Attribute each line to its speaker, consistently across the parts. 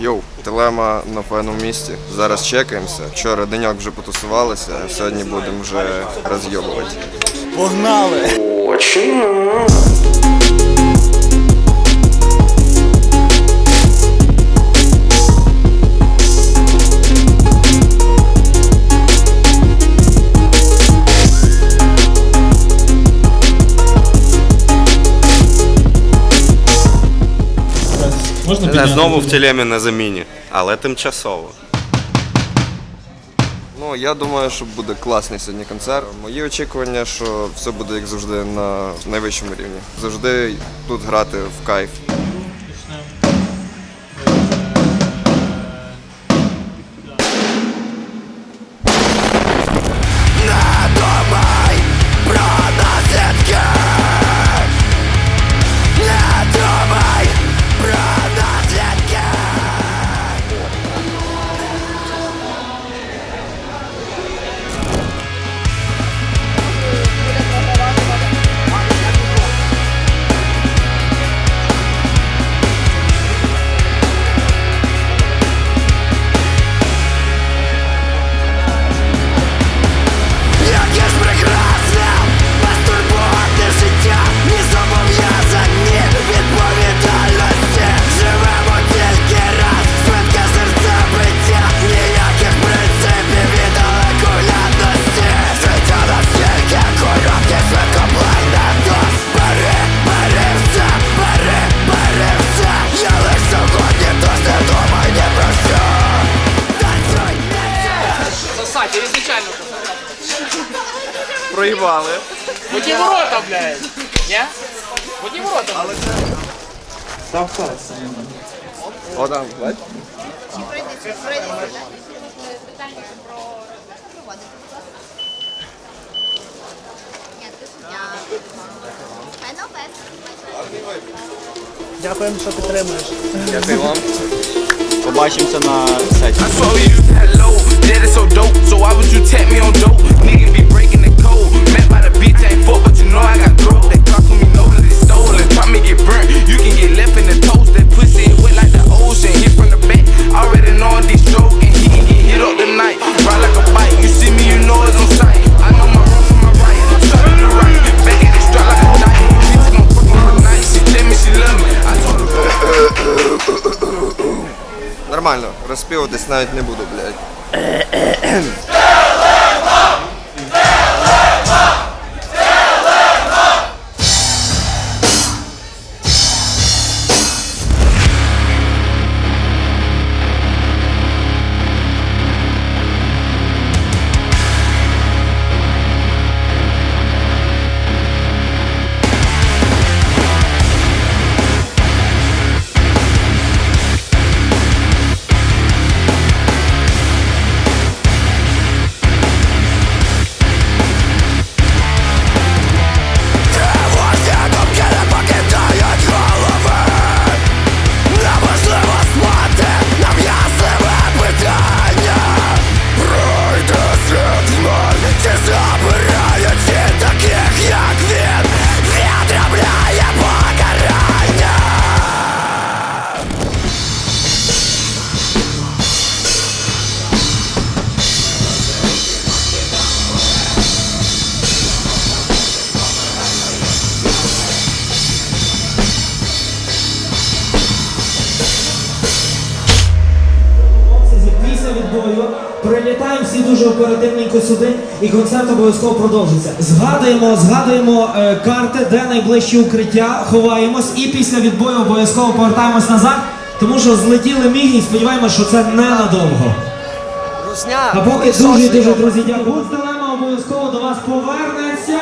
Speaker 1: Йоу, телема на файному місці. Зараз чекаємося. Вчора деньок вже потусувалися, а сьогодні будемо вже розйобувати.
Speaker 2: Погнали!
Speaker 3: Можна підняти?
Speaker 1: Знову в тілемі на заміні, але тимчасово. Ну, я думаю, що буде класний сьогодні концерт. Мої очікування, що все буде як завжди на найвищому рівні. Завжди тут грати в кайф. Проїбали.
Speaker 4: Будь ворота, блядь! Не? Будь ворота.
Speaker 1: О, там, бач?
Speaker 2: Дякуємо, що підтримуєш.
Speaker 1: Дякую вам.
Speaker 2: Побачимося на сеті.
Speaker 5: I saw you that that is so dope. So why would you tap me on dope? Nigga
Speaker 1: Нормально, розпіватись навіть не буду, блядь.
Speaker 6: Прилітаємо всі дуже оперативненько сюди, і концерт обов'язково продовжиться. Згадуємо, згадуємо е, карти, де найближче укриття, ховаємось, і після відбою обов'язково повертаємось назад, тому що злетіли міги і сподіваємось, що це ненадовго. А поки дуже дуже друзі, дякую. Гудстелема обов'язково до вас повернеться.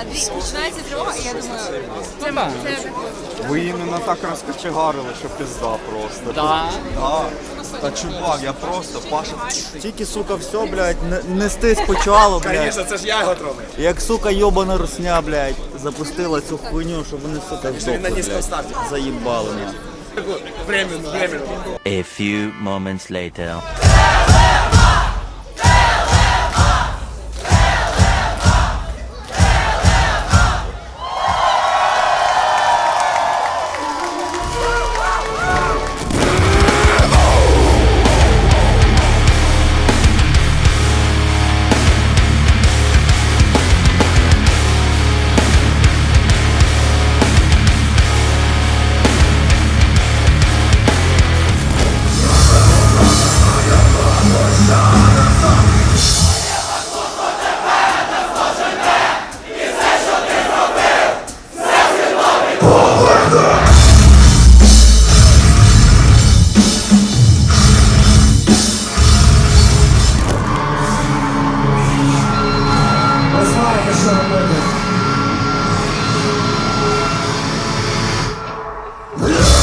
Speaker 7: Андрій, починається тривога, і я думаю, це, це
Speaker 2: Ви іменно так розкочегарили, що пізда просто.
Speaker 4: Да.
Speaker 2: Да. Та чувак, я просто Паша. Тільки, сука, все, блядь, не- нестись почало, блядь.
Speaker 3: це ж я його тронув.
Speaker 2: Як, сука, йобана русня, блядь, запустила цю хуйню, щоб вони, сука, здохли, блядь. Заїбали мене.
Speaker 3: Временно, временно.
Speaker 8: A few moments later.
Speaker 9: Yeah!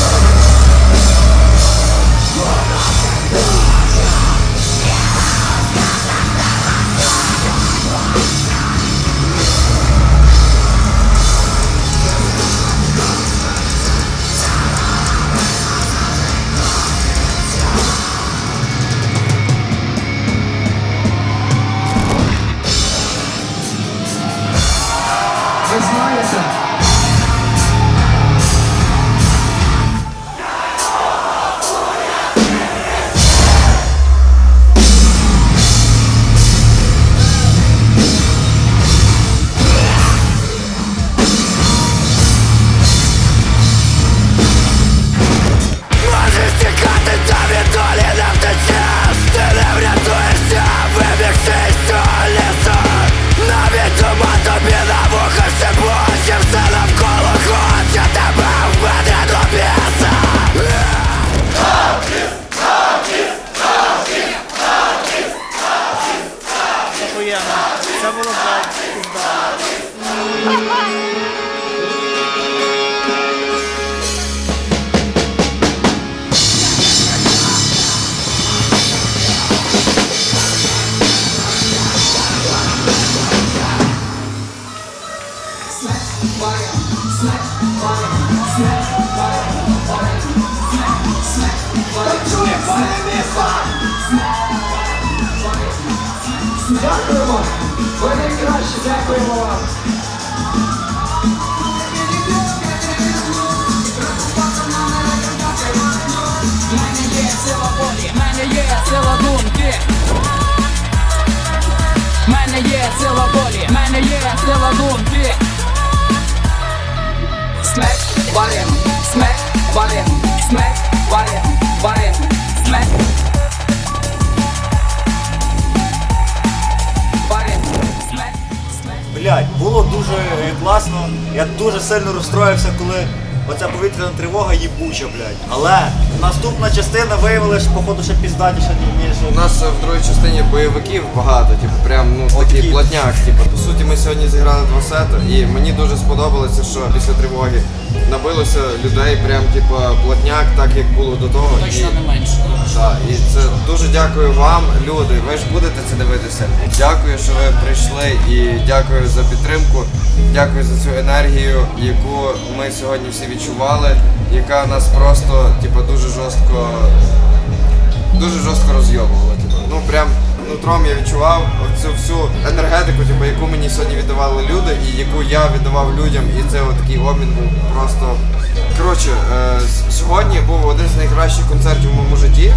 Speaker 9: Ви найкращі, дякуємо вам!
Speaker 4: мене є сила. Мене волі, мене є сила думки. Смерть варим, смерть
Speaker 2: дуже сильно розстроївся, коли оця повітряна тривога їбуча, блядь. Але наступна частина виявилася, походу, ще піздатіша, ніж.
Speaker 10: Нас в другій частині бойовиків багато, типу, прям ну такий
Speaker 2: такі.
Speaker 10: плотняк. Типу. По суті, ми сьогодні зіграли два сети, і мені дуже сподобалося, що після тривоги набилося людей, прям типу, плотняк, так як було до того.
Speaker 4: Точно
Speaker 10: І-
Speaker 4: не менше.
Speaker 10: Так, і це дуже дякую вам, люди. Ви ж будете це дивитися. Дякую, що ви прийшли і дякую за підтримку. Дякую за цю енергію, яку ми сьогодні всі відчували, яка нас просто, типу, дуже жорстко, дуже жорстко розйобувала. Ну прям нутром я відчував цю всю енергетику, типу, яку мені сьогодні віддавали люди, і яку я віддавав людям. І це такий обмін був просто. Коротше, е, сьогодні був один з найкращих концертів в моєму житті.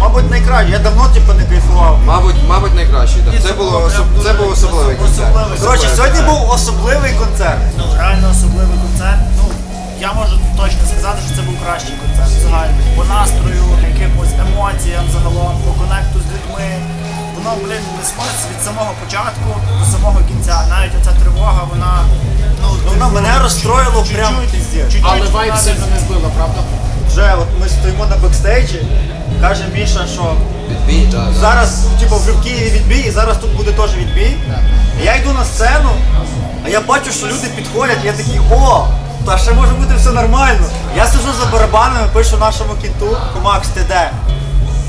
Speaker 2: Мабуть, найкраще. Я давно типу не кайфував.
Speaker 10: Мабуть, мабуть, найкращий. Да. Це було особ- це був особливий концерт.
Speaker 2: Коротше, сьогодні був особливий концерт.
Speaker 11: ну, реально особливий концерт. Ну, я можу точно сказати, що це був кращий концерт взагалі. По настрою, якимось емоціям загалом, по конекту з людьми. Воно, блін, не сходиться від самого початку до самого кінця. Навіть оця тривога, вона. Ну,
Speaker 2: Вона мене розстроїло прям піздець.
Speaker 4: Але вайб сильно не збила, правда?
Speaker 2: Вже от ми стоїмо на бекстейджі, каже Міша, що
Speaker 10: Відбій, да, да.
Speaker 2: зараз, типу, в Києві відбій, і зараз тут буде теж відбій. І Я йду на сцену, а я бачу, що люди підходять, і я такий, о, та ще може бути все нормально. Я сижу за барабанами, пишу нашому кінту, Комакс ТД.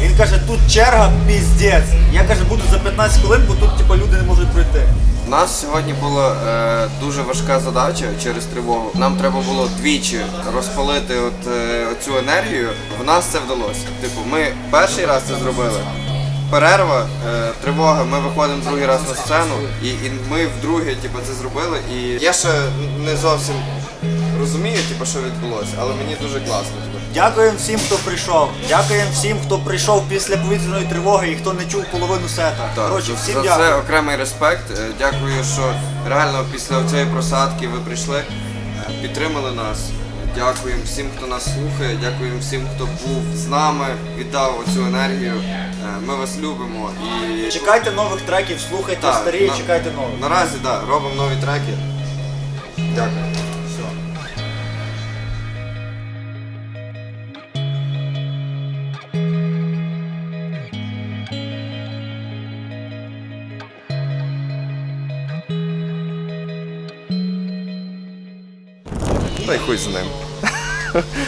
Speaker 2: Він каже, тут черга піздець. Я каже, буду за 15 хвилин, бо тут типу, люди не можуть пройти.
Speaker 10: У нас сьогодні була е, дуже важка задача через тривогу. Нам треба було двічі розпалити от, е, цю енергію. В нас це вдалося. Типу, ми перший раз це зробили. Перерва, е, тривога, ми виходимо другий раз на сцену, і, і ми вдруге типу, це зробили. І я ще не зовсім розумію, типу, що відбулося, але мені дуже класно.
Speaker 2: Дякуємо всім, хто прийшов. Дякуємо всім, хто прийшов після повітряної тривоги і хто не чув половину сета.
Speaker 10: Так,
Speaker 2: Коротше, всім
Speaker 10: за
Speaker 2: дякую.
Speaker 10: це окремий респект. Е, Дякую, що реально після цієї просадки ви прийшли, е, підтримали нас. Дякуємо всім, хто нас слухає. Дякуємо всім, хто був з нами, віддав оцю енергію. Е, Ми вас любимо і
Speaker 2: Чекайте нових треків, слухайте
Speaker 10: Так,
Speaker 2: старі,
Speaker 10: на-
Speaker 2: чекайте нових.
Speaker 10: наразі да, робимо нові треки. Дякую. З ним.